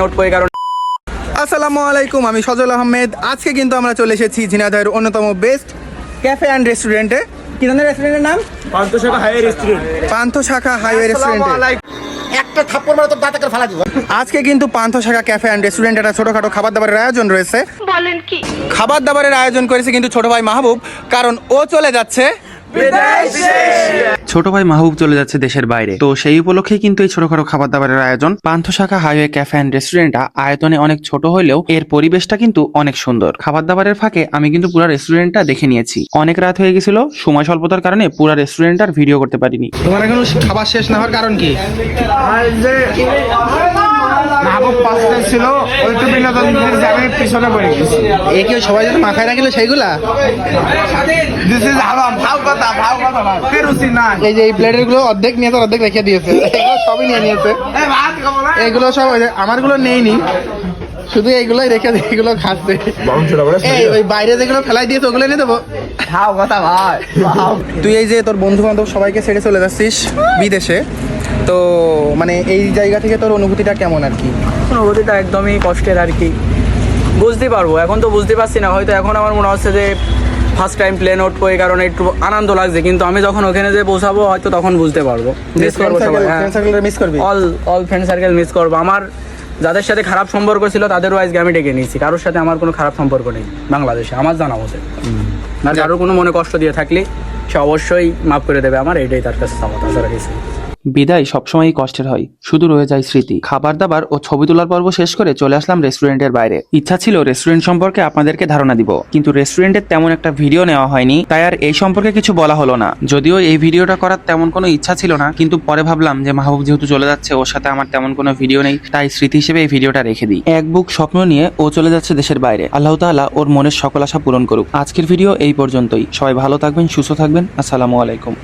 Note কারণ আসসালামু আলাইকুম আমি সজল আহমেদ। আজকে কিন্তু আমরা চলে এসেছি ঝিনাইদহের অন্যতম বেস্ট ক্যাফে অ্যান্ড রেস্টুরেন্টে কি ধরনের রেস্টুরেন্টের নাম? পান্থ শাখা হাইওয়ে রেস্টুরেন্টে একটা থাপ্পড় মারা তোর দাঁতে করে ফালা দিব। আজকে কিন্তু পান্থ শাখা ক্যাফে অ্যান্ড রেস্টুরেন্ট একটা ছোটখাটো খাবার দাবারের আয়োজন রয়েছে। বলেন কি? খাবার দাবারের আয়োজন করেছে কিন্তু ছোট ভাই মাহবুব কারণ ও চলে যাচ্ছে ছোট ভাই মাহবুব চলে যাচ্ছে দেশের বাইরে। তো সেই উপলক্ষেই কিন্তু এই ছোটখাটো খাবার দাবারের আয়োজন পান্থশাখা হাইওয়ে ক্যাফে অ্যান্ড রেস্টুরেন্টটা আয়তনে অনেক ছোট হলেও এর পরিবেশটা কিন্তু অনেক সুন্দর। খাবার দাবারের ফাঁকে আমি কিন্তু পুরো রেস্টুরেন্টটা দেখে নিয়েছি। অনেক রাত হয়ে গেছিল সময় স্বল্পতার কারণে পুরো রেস্টুরেন্টটার ভিডিও করতে পারিনি। তোমার এখন খাবার শেষ না হওয়ার কারণ কি? মাহবুব পাঁচটা ছিল ওইটু বিনোদন দিতে আমি পিছনে পড়ে গেছি। এ কি সবাই যেন মাথায় রাখলে সেইগুলা? দিস ইজ হারাম ভাও কথা ভাও কথা ভাও ফেরুসি না। এই যে এই প্লেটেরগুলো অর্ধেক নিয়ে তো অর্ধেক রেখে দিয়েছে। এগুলো সবই নিয়ে নিয়েছে। এ ভাত খাব না। এগুলো সব ওই যে আমারগুলো নেইনি। শুধু এইগুলোই রেখে দিয়ে এগুলো খাচ্ছে। এই ওই বাইরে যেগুলো ফেলাই দিয়েছে ওগুলো এনে দেবো। ভাও কথা ভাই। ভাও তুই এই যে তোর বন্ধু বান্ধব সবাইকে ছেড়ে চলে যাচ্ছিস বিদেশে তো মানে এই জায়গা থেকে তোর অনুভূতিটা কেমন আর কি? অনুভূতিটা একদমই কষ্টের আর কি। বুঝতে পারব। এখন তো বুঝতে পারছি না হয়তো এখন আমার মনে হচ্ছে যে ফার্স্ট টাইম প্লেন আউট করে কারণে একটু আনন্দ লাগছে কিন্তু আমি যখন ওখানে যে পৌঁছাবো হয়তো তখন বুঝতে পারব। মিস করব সবাই all all friend circle miss করব? আমার যাদের সাথে খারাপ সম্পর্ক ছিল তাদেরও আজকে আমি ডেকে নিয়েছি। কারোর সাথে আমার কোনো খারাপ সম্পর্ক নেই বাংলাদেশে আমার জানা মতে। না কারোর কোনো মনে কষ্ট দিয়ে থাকলে সে অবশ্যই মাফ করে দেবে আমার এটাই তার কাছে চাওয়া তাছাড়া কিছু না। বিদায় সবসময়ই কষ্টের হয়। শুধু রয়ে যায় স্মৃতি। খাবার দাবার ও ছবি তোলার পর্ব শেষ করে চলে আসলাম রেস্টুরেন্টের বাইরে। ইচ্ছা ছিল রেস্টুরেন্ট সম্পর্কে আপনাদেরকে ধারণা দিব, কিন্তু রেস্টুরেন্টের তেমন একটা ভিডিও নেওয়া হয়নি, তাই আর এই সম্পর্কে কিছু বলা হলো না। যদিও এই ভিডিওটা করার তেমন কোনো ইচ্ছা ছিল না, কিন্তু পরে ভাবলাম যে মাহবুব যেহেতু চলে যাচ্ছে, ওর সাথে আমার তেমন কোনো ভিডিও নেই, তাই স্মৃতি হিসেবে এই ভিডিওটা রেখে দিই। এক বুক স্বপ্ন নিয়ে ও চলে যাচ্ছে দেশের বাইরে। আল্লাহ তাআলা ওর মনের সকল আশা পূরণ করুক। আজকের ভিডিও এই পর্যন্তই। সবাই ভালো থাকবেন, সুস্থ থাকবেন। আসসালামু আলাইকুম।